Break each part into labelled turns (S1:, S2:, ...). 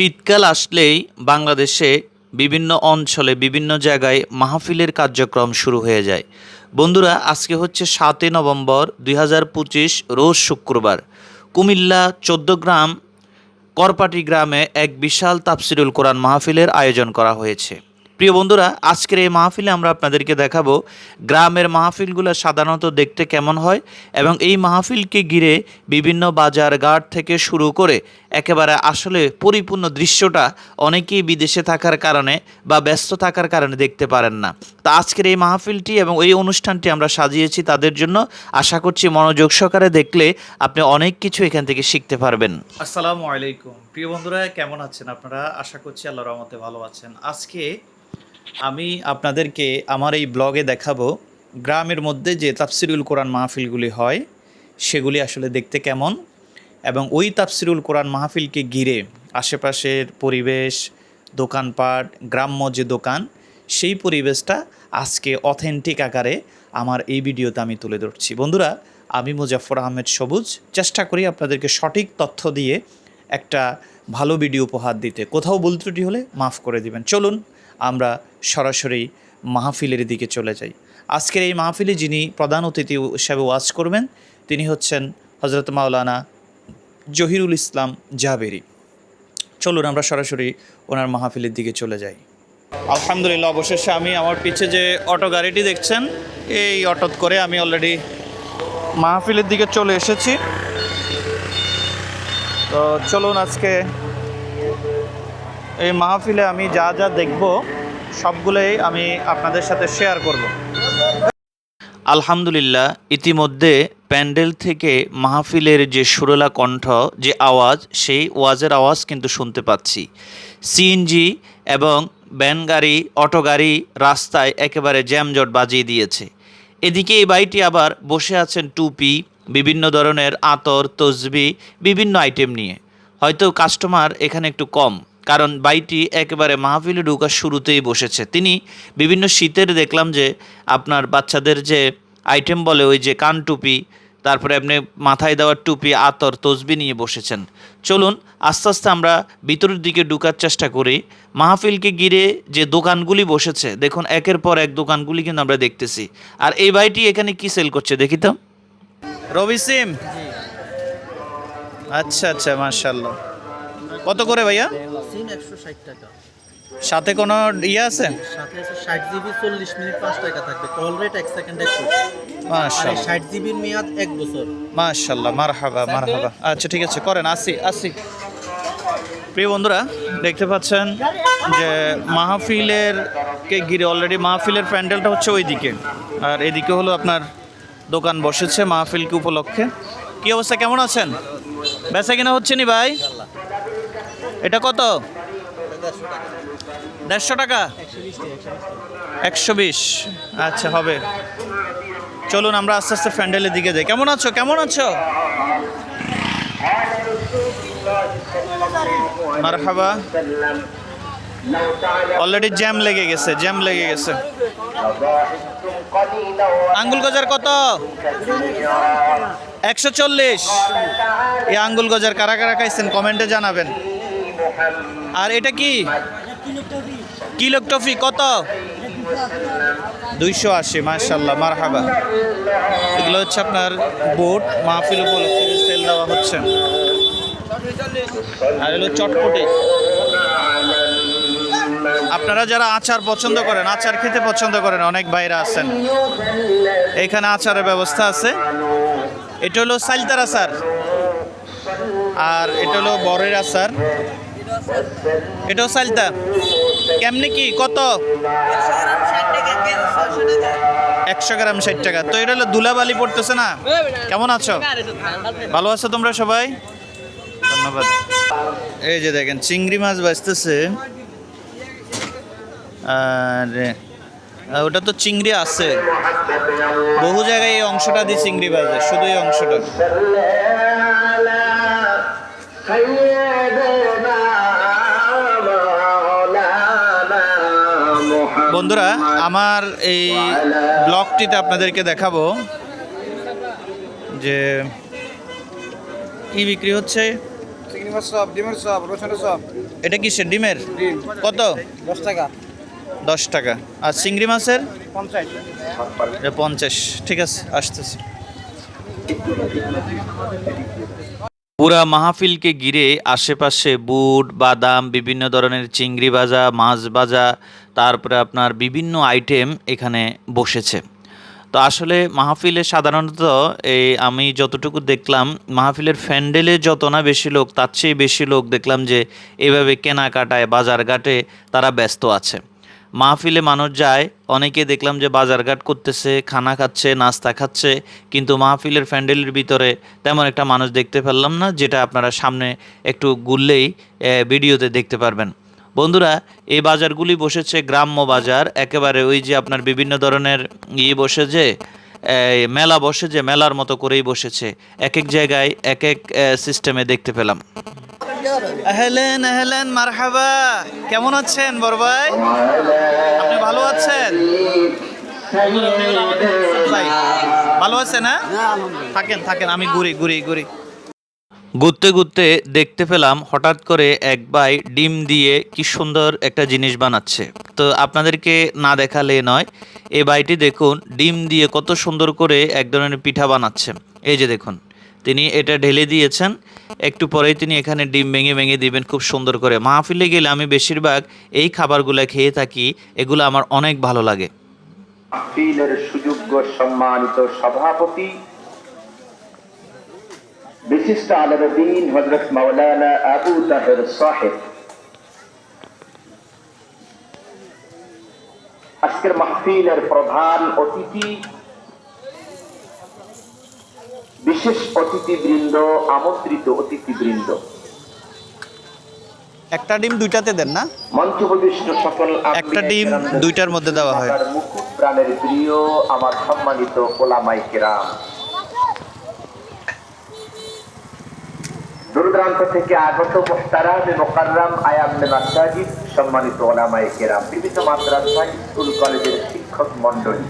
S1: শীতকাল আসলেই বাংলাদেশে বিভিন্ন অঞ্চলে, বিভিন্ন জায়গায় মাহফিলের কার্যক্রম শুরু হয়ে যায়। বন্ধুরা, আজকে হচ্ছে সাতই নভেম্বর দুই হাজার পঁচিশ, রোজ শুক্রবার। কুমিল্লা চোদ্দগ্রাম করপাটি গ্রামে এক বিশাল তাফসিরুল কোরআন মাহফিলের আয়োজন করা হয়েছে। প্রিয় বন্ধুরা, আজকের এই মাহফিলে আমরা আপনাদেরকে দেখাবো গ্রামের মাহফিলগুলো সাধারণত দেখতে কেমন হয় এবং এই মাহফিলকে ঘিরে বিভিন্ন বাজার ঘাট থেকে শুরু করে একেবারে আসলে পরিপূর্ণ দৃশ্যটা অনেকেই বিদেশে থাকার কারণে বা ব্যস্ত থাকার কারণে দেখতে পারেন না। তা আজকের এই মাহফিলটি এবং এই অনুষ্ঠানটি আমরা সাজিয়েছি তাদের জন্য। আশা করছি মনোযোগ সহকারে দেখলে আপনি অনেক কিছু এখান থেকে শিখতে পারবেন। আসসালামু আলাইকুম। প্রিয় বন্ধুরা, কেমন আছেন আপনারা? আশা করছি আল্লাহ রহমতে ভালো আছেন। আজকে আমি আপনাদেরকে আমার এই ব্লগে দেখাবো গ্রামের মধ্যে যে তাফসিরুল কোরআন মাহফিলগুলি হয়, সেগুলি আসলে দেখতে কেমন এবং ওই তাফসিরুল কোরআন মাহফিলকে ঘিরে আশেপাশের পরিবেশ, দোকানপাট, গ্রাম্য যে দোকান, সেই পরিবেশটা আজকে অথেন্টিক আকারে আমার এই ভিডিওতে আমি তুলে ধরছি। বন্ধুরা, আমি মুজাফর আহমেদ সবুজ। চেষ্টা করি আপনাদেরকে সঠিক তথ্য দিয়ে একটা ভালো ভিডিও উপহার দিতে। কোথাও ভুল ত্রুটি হলে মাফ করে দিবেন। চলুন আমরা সরাসরি মাহফিলের দিকে চলে যাই। আজকের এই মাহফিলে যিনি প্রধান অতিথি হিসাবে ওয়াজ করবেন, তিনি হচ্ছেন হজরত মাওলানা জহিরুল ইসলাম জাবেরি। চলুন আমরা সরাসরি ওনার মাহফিলের দিকে চলে যাই। আলহামদুলিল্লাহ, অবশেষে আমি আমার পিছে যে অটো গাড়িটি দেখছেন, এই অটোত করে আমি অলরেডি মাহফিলের দিকে চলে এসেছি। তো চলুন আজকে এই মাহফিলে আমি যা যা দেখব, সবগুলোই আমি আপনাদের সাথে শেয়ার করব। আলহামদুলিল্লাহ, ইতিমধ্যে প্যান্ডেল থেকে মাহফিলের যে সুরলা কণ্ঠ, যে আওয়াজ, সেই ওয়াজের আওয়াজ কিন্তু শুনতে পাচ্ছি। সিএনজি এবং ভ্যান গাড়ি, অটো গাড়ি রাস্তায় একেবারে জ্যামজট বাজিয়ে দিয়েছে। এদিকে এই বাড়িটি আবার বসে আছেন টুপি, বিভিন্ন ধরনের আতর, তসবি, বিভিন্ন আইটেম নিয়ে। হয়তো কাস্টমার এখানে একটু কম। কারণ বাইটি একেবারে মাহফিলে ঢোকার শুরুতেই বসেছে। তিনি বিভিন্ন শীতের দেখলাম যে আপনার বাচ্চাদের যে আইটেম বলে ওই যে কান টুপি, তারপরে আপনি মাথায় দেওয়ার টুপি, আতর, তসবি নিয়ে বসেছেন। চলুন, আস্তে আস্তে আমরা ভিতরের দিকে ঢুকার চেষ্টা করি। মাহফিলকে ঘিরে যে দোকানগুলি বসেছে, দেখুন একের পর এক দোকানগুলি কিন্তু আমরা দেখতেছি। আর এই ভাইটি এখানে কি সেল করছে দেখি তো। রবি সিম? আচ্ছা আচ্ছা মার্শাল্লাহ কত করে ভাইয়া?
S2: সিম একশো ষাট টাকা।
S1: সাথে কোনো ইয়ে আছে?
S2: সাথে আছে ষাট জিবি চল্লিশ মিনিট পাঁচ টাকা থাকবে। কল রেট এক সেকেন্ড
S1: মাশাল্লাহ
S2: ষাট জিবির মেয়াদ এক বছর।
S1: মাশাল্লাহ মারহাবা মারহাবা। আচ্ছা ঠিক আছে করেন আসি আসি। প্রিয় বন্ধুরা দেখতে পাচ্ছেন যে মাহফিলের কে ঘিরে অলরেডি মাহফিলের প্যান্ডেলটা হচ্ছে ওই দিকে আর এদিকে হলো আপনার দোকান বসেছে মাহফিলকে উপলক্ষে। কি অবস্থা কেমন আছেন? বেচা কিনা হচ্ছে নি ভাই? এটা কত? দেড়শো টাকা। একশো বিশ। আচ্ছা হবে। চলুন, আমরা আস্তে আস্তে প্যান্ডেলের দিকে যাই। কেমন আছো? কেমন আছো? মারহাবা। অলরেডি জ্যাম লেগে গেছে জ্যাম লেগে গেছে। আঙ্গুল গজার কত? একশো চল্লিশ। এই আঙ্গুল গজার কারা কারা খাইছেন? কমেন্টে জানাবেন। আর এটা কি? কিলো টফি কত? দুইশো আশি মার্শাল্লাহ মারহাবা। এগুলো হচ্ছে আপনার বোট, মাহফিল সেল দেওয়া হচ্ছে। আর এগুলো চটপটে। আপনারা যারা আচার পছন্দ করেন, আচার খেতে পছন্দ করেন, অনেক বাইরে আছেন। এখানে আচারের ব্যবস্থা আছে। এটা হলো সাইলতার আচার আর এটা হলো বরের আচার এটাও সাইলতা কেমনি কি? কত? একশো গ্রাম ষাট টাকা। তো এটা হলো ধুলাবালি পড়তেছে না? কেমন আছো? ভালো আছো তোমরা সবাই? ধন্যবাদ। এই যে দেখেন, চিংড়ি মাছ বাঁচতেছে আর ওটা তো চিংড়ি আছে। বহু জায়গায় এই অংশটা দিয়ে চিংড়ি বাজে শুধু এই অংশটা। বন্ধুরা আমার এই ব্লগটিতে আপনাদেরকে দেখাবো যে কি বিক্রি হচ্ছে। এটা কিসের ডিমের? কত?
S3: দশ টাকা।
S1: দশ টাকা। আর চিংড়ি মাছের?
S3: পঞ্চাশ।
S1: পঞ্চাশ। ঠিক আছে আসতেছি। পুরা মাহফিলকে ঘিরে আশেপাশে বুট বাদাম বিভিন্ন ধরনের চিংড়ি ভাজা মাছ ভাজা তারপরে আপনার বিভিন্ন আইটেম এখানে বসেছে। তো আসলে মাহফিলে সাধারণত এই আমি যতটুকু দেখলাম, মাহফিলের ফ্যান্ডেলে যত না বেশি লোক, তার চেয়ে বেশি লোক দেখলাম যে এভাবে কেনাকাটায়, বাজারঘাটে তারা ব্যস্ত আছে। মাহফিলে মানুষ যায়, অনেকে দেখলাম যে বাজারঘাট করতেছে, খানা খাচ্ছে, নাস্তা খাচ্ছে, কিন্তু মাহফিলের প্যান্ডেলের ভিতরে তেমন একটা মানুষ দেখতে পেলাম না, যেটা আপনারা সামনে একটু গুললেই ভিডিওতে দেখতে পারবেন। বন্ধুরা এই বাজারগুলি বসেছে গ্রাম্য বাজার। একেবারে ওই যে আপনার বিভিন্ন ধরনের ইয়ে বসে যে মেলা বসে যে মেলার মতো করেই বসেছে। এক এক জায়গায় এক এক সিস্টেমে দেখতে পেলাম। আহলেন আহলেন মারহাবা। কেমন আছেন বড় ভাই? আপনি ভালো আছেন? ভালো আছেন হ্যাঁ? থাকেন থাকেন আমি ঘুরি ঘুরি ঘুরি। ঘুরতে ঘুরতে দেখতে পেলাম হঠাৎ করে এক ভাই ডিম দিয়ে কি সুন্দর একটা জিনিস বানাচ্ছে। তো আপনাদেরকে না দেখালে নয়, এই ভাইটি দেখুন ডিম দিয়ে কত সুন্দর করে এক ধরনের পিঠা বানাচ্ছে। এই যে দেখুন, তিনি এটা ঢেলে দিয়েছেন, একটু পরেই তিনি এখানে ডিম ভেঙে ভেঙে দিবেন খুব সুন্দর করে। মাহফিলে গেলে আমি বেশিরভাগ এই খাবারগুলো খেয়ে থাকি, এগুলো আমার অনেক ভালো লাগে।
S4: সুযোগ্য সম্মানিত সভাপতি বিশিষ্ট আলমদিন হজরত মাওলানা আবু তাহের সাহেব। আজকের মাহফিলের প্রধান অতিথি বিশেষ অতিথিবৃন্দ আমন্ত্রিত অতিথিবৃন্দ।
S1: একটা ডিম দুইটাতে দেন না?
S4: মঞ্চ প্রবিষ্ট সকল
S1: একটা ডিম দুইটার মধ্যে দেওয়া হয়।
S4: মুকুট প্রাণের প্রিয় আমার সম্মানিত ওলামাই কেরাম। দূরদূরান্ত থেকে আগত সম্মানিত বিভিন্ন স্কুল, কলেজের শিক্ষক মন্ডলী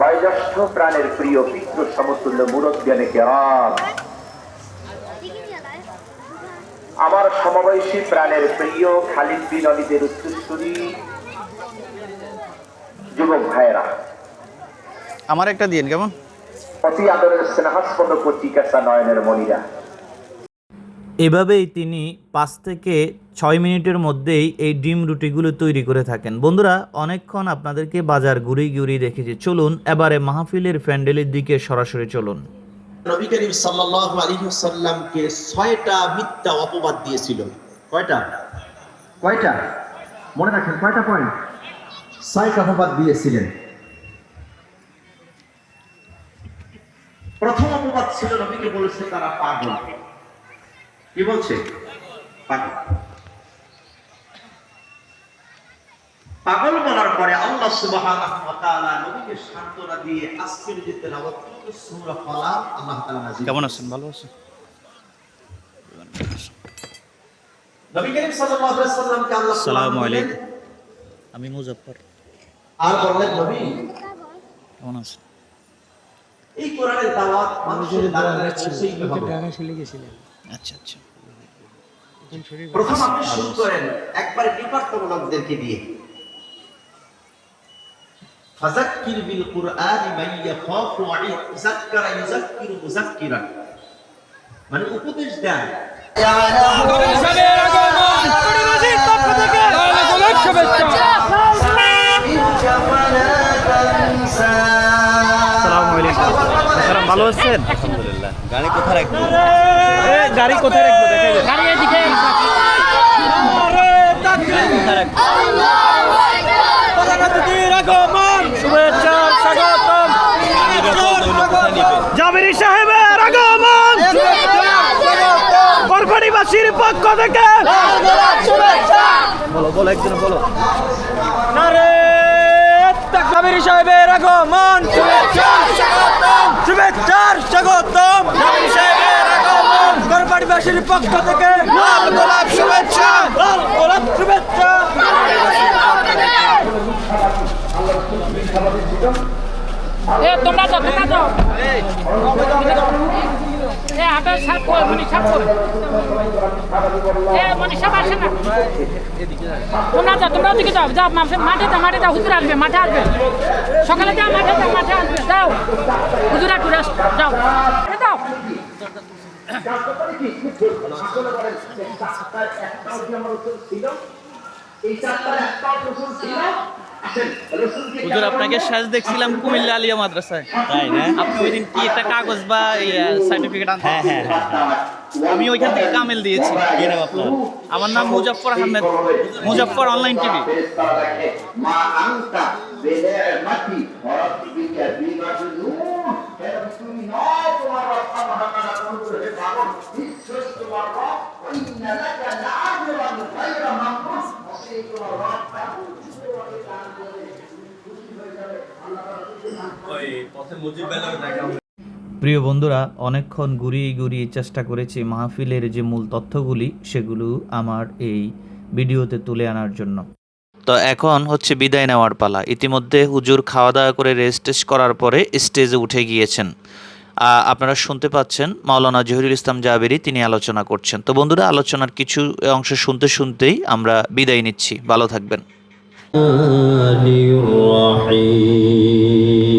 S4: বয়োজ্যেষ্ঠ প্রাণের প্রিয় পিতৃ সমতুল্য আমার সমবয়সী প্রাণের প্রিয় খালিদ বিন অলিদের উত্তরসূরি যুবক ভাইয়েরা।
S1: আমার একটা দিন কেমন?
S4: অতি আদরের স্নেহাস্পদ পত্রিকা নয়নের মনিরা
S1: এভাবেই তিনি পাঁচ থেকে ছয় মিনিটের মধ্যেই এই ডিম রুটিগুলো তৈরি করে থাকেন। বন্ধুরা অনেকক্ষণ আপনাদেরকে বাজার ঘুরি ঘুরি দেখেছি চলুন এবারে মাহফিলের প্যান্ডেলের দিকে সরাসরি চলুন।
S5: নবী করিম সাল্লাল্লাহু আলাইহি সাল্লামকে ছয়টা মিথ্যা অপবাদ দিয়েছিল। কয়টা? কয়টা? মনে রাখেন কয়টা পয়েন্ট ছয়টা অপবাদ দিয়েছিলেন। ছিল নবীকে বলেছে তারা পাগল। কি বলছে? পাগল। পাগল বলার পরে আল্লাহ সুবহানাহু ওয়া তাআলা নবীকে দিয়ে আজকের যে তেলাওয়াত করতে সূরা ফালাক আল্লাহ তাআলা নাযিল
S1: কেমন আছেন? ভালো আছেন?
S5: নবী করিম সাল্লাল্লাহু আলাইহি সাল্লামকে আল্লাহ
S1: আসসালামু আলাইকুম। আমি মুজাফফর।
S5: আর বললেন নবী
S1: কেমন আছেন?
S5: এই কোরআনের দাওয়াত মানুষের দ্বারা পৌঁছাইতে হবে
S1: আচ্ছা আচ্ছা।
S5: প্রথম আপনি শুরু করেন একবারে ডিপার্টমেন্টদেরকে দিয়ে। ফাযাক্কির বিল কুরআনি মান ইয়াখাফু ওয়াইদ যাক্কারা ইউযাক্কিরু মুযাক্কিরান। মানে উপদেশ দেন।
S1: আসসালামু ভালো আছেন? আলহামদুলিল্লাহ। গাড়ি কোথায় রাখব? গাড়ি কোথায় রাখব? দেখাই দেন গাড়ি এদিকে শুভেচ্ছা সাহেবের আগমন। করবাড়িবাসীর পক্ষ থেকে। বলো বলো একজন বলো। জামিরি সাহেবের আগমন। স্বাগতম। সাহেবের আগমন করবাড়িবাসীর পক্ষ থেকে লাল গোলাপ শুভেচ্ছা। লাল গোলাপ শুভেচ্ছা।
S6: তোমরা যাও তোমরা যাও। হাতে সাপ করে মনি সাপ করে এ মনি সাপ আসে না। তোমরা যাও, তোমরা ওদিকে যাও যাও, মাঠে যাও মাঠে যাও, হুজুর আসবে, মাঠে আসবে। সকালে যাও, মাঠে যাও, মাঠে আসবে, যাও। হুজুর একটু রেস্ট যাও। এ যাও।
S2: হুজুর আপনাকে শেষ দেখছিলাম কুমিল্লা আলিয়া মাদ্রাসায়। তাই না? আপনি ওই দিন কি একটা কাগজ বা সার্টিফিকেট আনতে হ্যাঁ হ্যাঁ আমি ওইখান থেকে কামেল দিয়েছি। আমার নাম মুজাফফর আহমেদ। মুজাফফর অনলাইন টিভি
S4: তোমার রক্ষা মহামানা অনুগ্রহে পাগল নিশ্চয় তোমার রব ইন্না লাকা লা'আজরান গায়রা মামনুন অতএব তোমার রব এমন সুযোগ দান করে খুশি হয়ে যাবে আল্লাহ
S1: প্রিয় বন্ধুরা, অনেকক্ষণ ঘুরিয়ে ঘুরিয়ে চেষ্টা করেছি মাহফিলের যে মূল তথ্যগুলি, সেগুলো আমার এই ভিডিওতে তুলে আনার জন্য। তো এখন হচ্ছে বিদায় নেওয়ার পালা। ইতিমধ্যে হুজুর খাওয়া দাওয়া করে রেস্ট করার পরে স্টেজে উঠে গিয়েছেন। আপনারা শুনতে পাচ্ছেন, মাওলানা জহিরুল ইসলাম জাবেরি তিনি আলোচনা করছেন। তো বন্ধুরা, আলোচনার কিছু অংশ শুনতে শুনতেই আমরা বিদায় নিচ্ছি। ভালো থাকবেন।
S7: الرحيم.